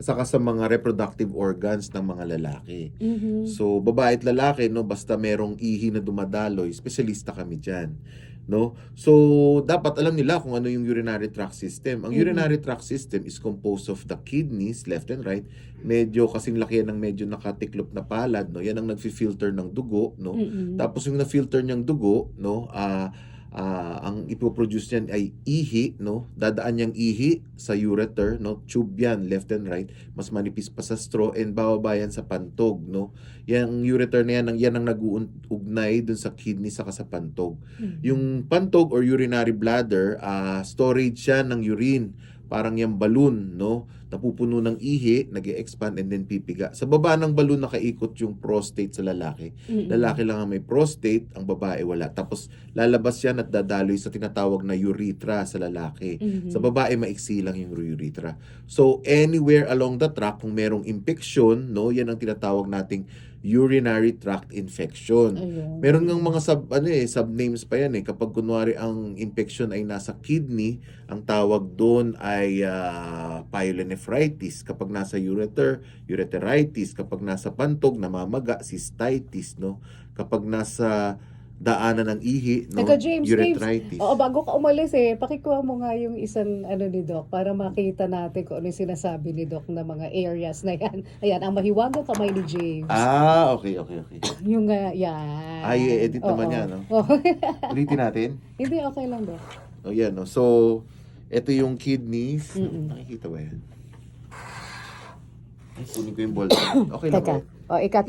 at saka sa mga reproductive organs ng mga lalaki. Mhm. So, babae at lalaki, no, basta merong ihi na dumadaloy, espesyalista kami dyan. No? So, dapat alam nila kung ano yung urinary tract system. Ang Mhm. urinary tract system is composed of the kidneys, left and right. Medyo kasing laki yan ng medyo nakatiklop na palad, no? Yan ang nagfi-filter ng dugo, no? Mm-mm. Tapos yung na-filter niyang dugo, no, ah ah, ang ipoproduce niyan ay ihi, no? Dadaan niyang ihi sa ureter, no? Tube yan, left and right. Mas manipis pa sa straw and bababa yan sa pantog, no? Yang ureter na yan, ang, yan ang nag-uugnay dun sa kidney saka sa pantog. Mhm. Yung pantog or urinary bladder, ah storage siya ng urine. Parang yung balloon, no? Napupuno ng ihi, nag expand and then pipiga. Sa baba ng balloon nakaikot yung prostate sa lalaki. Mm-mm. Lalaki lang ang may prostate, ang babae wala. Tapos lalabas yan at dadaloy sa tinatawag na urethra sa lalaki. Mhm. Sa babae maiksi lang yung urethra. So anywhere along the tract kung merong infection, no, yan ang tinatawag nating urinary tract infection. Ayun. Meron ngang mga sub ano eh subnames pa yan eh kapag kunwari ang infection ay nasa kidney, ang tawag doon ay ah, pyelonephritis. Kapag nasa ureter, urethritis. Kapag nasa pantog, namamaga, cystitis, no? Kapag nasa daanan ng ihi, no? Teka, James, urethritis. Oo, bago ka umalis eh, pakikuha mo nga yung isang ano ni Doc para makita natin kung ano yung sinasabi ni Doc na mga areas na yan. Ayan, ang mahiwagang kamay ni James. Ah, okay, okay, okay. Yung, uh, yan. Ay, edit naman Oo. yan, no? Oo. Ulitin natin. Hindi, okay lang, Doc. O yan, no? So, ito yung kidneys. Mm-mm. Nakikita ba yan? Ay, kunin ko yung ball. Okay lang ba? Teka, o, ikat